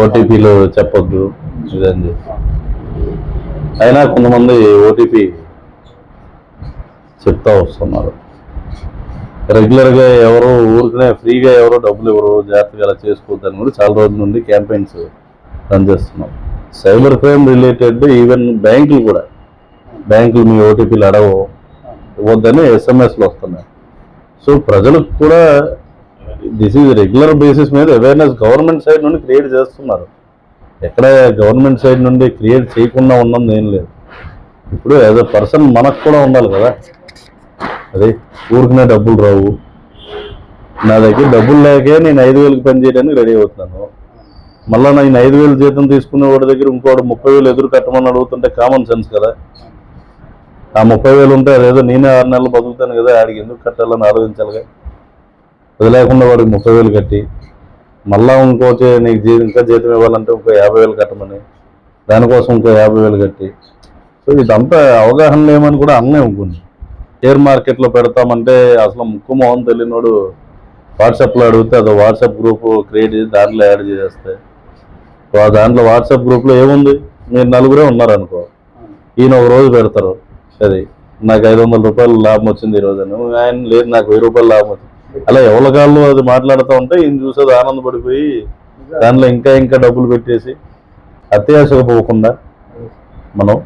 ఓటీపీలు చెప్పొద్దు. ఇదని అయినా కొంతమంది ఓటీపీ చెప్తా వస్తున్నారు. రెగ్యులర్గా ఎవరు ఊరికనే ఫ్రీగా ఎవరో డబ్బులు ఎవరు జాగ్రత్తగా అలా చేసుకోవద్దని కూడా చాలా రోజుల నుండి క్యాంపెయిన్స్ రన్ చేస్తున్నాం సైబర్ క్రైమ్ రిలేటెడ్ ఈవెన్ బ్యాంకులు కూడా. బ్యాంకులు మీ ఓటీపీలు అడవు ఇవ్వద్దని ఎస్ఎంఎస్లు వస్తున్నాయి. సో ప్రజలకు కూడా దిస్ ఈజ్ రెగ్యులర్ బేసిస్ మీద అవేర్నెస్ గవర్నమెంట్ సైడ్ నుండి క్రియేట్ చేస్తున్నారు. ఎక్కడ గవర్నమెంట్ సైడ్ నుండి క్రియేట్ చేయకుండా ఉన్నది ఏం లేదు. ఇప్పుడు యాజ్ అ పర్సన్ మనకు కూడా ఉండాలి కదా. అదే ఊరికినే డబ్బులు రావు. నా దగ్గర డబ్బులు లేకే నేను ఐదు వేలకు పని చేయడానికి రెడీ అవుతున్నాను. మళ్ళీ నేను ఐదు వేలు జీతం తీసుకునే వాడి దగ్గర ఇంకోటి ముప్పై వేలు ఎదురు కట్టమని అడుగుతుంటే కామన్ సెన్స్ కదా. ఆ ముప్పై వేలు ఉంటే అదేదో నేనే ఆరు నెలలు బతుకుతాను కదా ఆడికి ఎందుకు కట్టాలని ఆలోచించాలిగా? అది లేకుండా వాడికి ముప్పై వేలు కట్టి మళ్ళా ఇంకో నీకు జీ ఇంకా జీతం ఇవ్వాలంటే ఇంకో యాభై వేలు కట్టమని దానికోసం ఇంకో యాభై వేలు కట్టి. సో ఇదంతా అవగాహన లేమని కూడా అన్నే ఉంటుంది షేర్ మార్కెట్లో పెడతామంటే అసలు ముక్కు మొహం తెలియనోడు వాట్సాప్లో అడిగితే అది వాట్సాప్ గ్రూప్ క్రియేట్ చేసి దాంట్లో యాడ్ చేస్తే దాంట్లో వాట్సాప్ గ్రూప్లో ఏముంది? మీరు నలుగురే ఉన్నారనుకో. ఈయన ఒక రోజు పెడతారు. అది నాకు ఐదు వందల రూపాయలు లాభం వచ్చింది ఈ రోజు అని. ఆయన లేదు నాకు వెయ్యి రూపాయలు లాభం వచ్చింది. అలా ఎవరి కాళ్ళు అది మాట్లాడుతూ ఉంటే ఈయన చూసేది ఆనందపడిపోయి దానిలో ఇంకా ఇంకా డబ్బులు పెట్టేసి అత్యాశకు పోకుండా మనం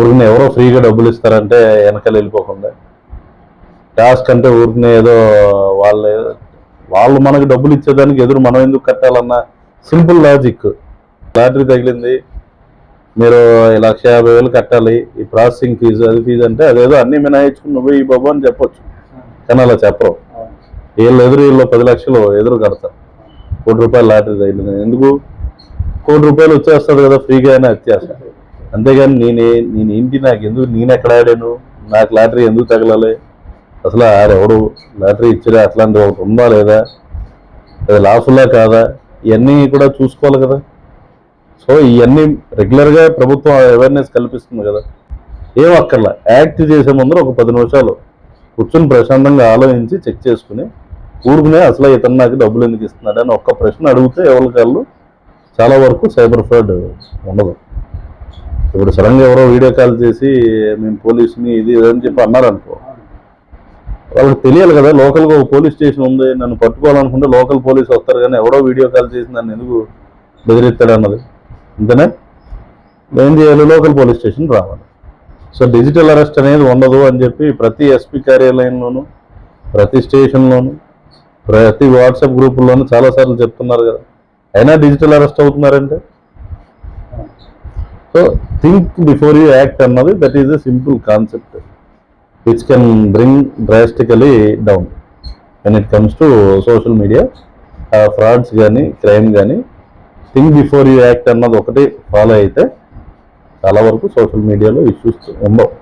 ఊరిని ఎవరో ఫ్రీగా డబ్బులు ఇస్తారంటే వెనకాల వెళ్ళిపోకుండా. టాస్క్ అంటే ఊరిని ఏదో వాళ్ళ వాళ్ళు మనకు డబ్బులు ఇచ్చేదానికి ఎదురు మనం ఎందుకు కట్టాలన్న సింపుల్ లాజిక్. లాటరీ తగిలింది. మీరు లక్ష యాభై వేలు కట్టాలి. ఈ ప్రాసెసింగ్ ఫీజు అది ఫీజు అంటే అదేదో అన్ని మినాయించుకుని నువ్వు ఈ బాబు అని చెప్పొచ్చు. కానీ అలా చెప్పరు. వీళ్ళు ఎదురు వీళ్ళు పది లక్షలు ఎదురు కడతారు. కోటి రూపాయలు లాటరీ తగిలింది ఎందుకు? కోటి రూపాయలు వచ్చేస్తుంది కదా ఫ్రీగా అయినా అత్యాశ అంతేగాని నేనే నేను ఏంటి నాకు ఎందుకు నేను ఎక్కడ ఆడాను? నాకు లాటరీ ఎందుకు తగలాలి? అసలు ఆడెవడు లాటరీ ఇచ్చారా అట్లాంటి ఒకటి ఉందా లేదా? అది లాఫుల్లా కాదా? ఇవన్నీ కూడా చూసుకోవాలి కదా. సో ఇవన్నీ రెగ్యులర్గా ప్రభుత్వం అవేర్నెస్ కల్పిస్తుంది కదా. ఏం అక్కర్లా. యాక్ట్ చేసే ముందర ఒక పది నిమిషాలు కూర్చొని ప్రశాంతంగా ఆలోచించి చెక్ చేసుకుని ఊరుకునే అసలు ఇతను నాకు డబ్బులు ఎందుకు ఇస్తున్నాడు అని ఒక్క ప్రశ్న అడిగితే ఎవరికాళ్ళు చాలా వరకు సైబర్ ఫ్రాడ్ ఉండదు. ఇప్పుడు సడన్గా ఎవరో వీడియో కాల్ చేసి మేము పోలీసుని ఇది అని చెప్పి అన్నారనుకో వాళ్ళకి తెలియాలి కదా లోకల్గా ఒక పోలీస్ స్టేషన్ ఉంది నన్ను పట్టుకోవాలనుకుంటే లోకల్ పోలీస్ వస్తారు కానీ ఎవడో వీడియో కాల్ చేసి నన్ను ఎందుకు బెదిరిస్తాడు అన్నది. అంతేనా? ఏం చేయాలి? లోకల్ పోలీస్ స్టేషన్ రావాలి. సో డిజిటల్ అరెస్ట్ అనేది ఉండదు అని చెప్పి ప్రతి ఎస్పీ కార్యాలయంలోనూ ప్రతి స్టేషన్లోనూ ప్రతి వాట్సాప్ గ్రూపుల్లోనూ చాలాసార్లు చెప్తున్నారు కదా. అయినా digital arrest అవుతున్నారంటే? So think before you act అన్నది that is a simple concept which can bring drastically down when it comes to social media frauds కానీ క్రైమ్ కానీ థింక్ బిఫోర్ యూ యాక్ట్ అన్నది ఒకటి ఫాలో అయితే చాలా వరకు సోషల్ మీడియాలో issues ఉండవు.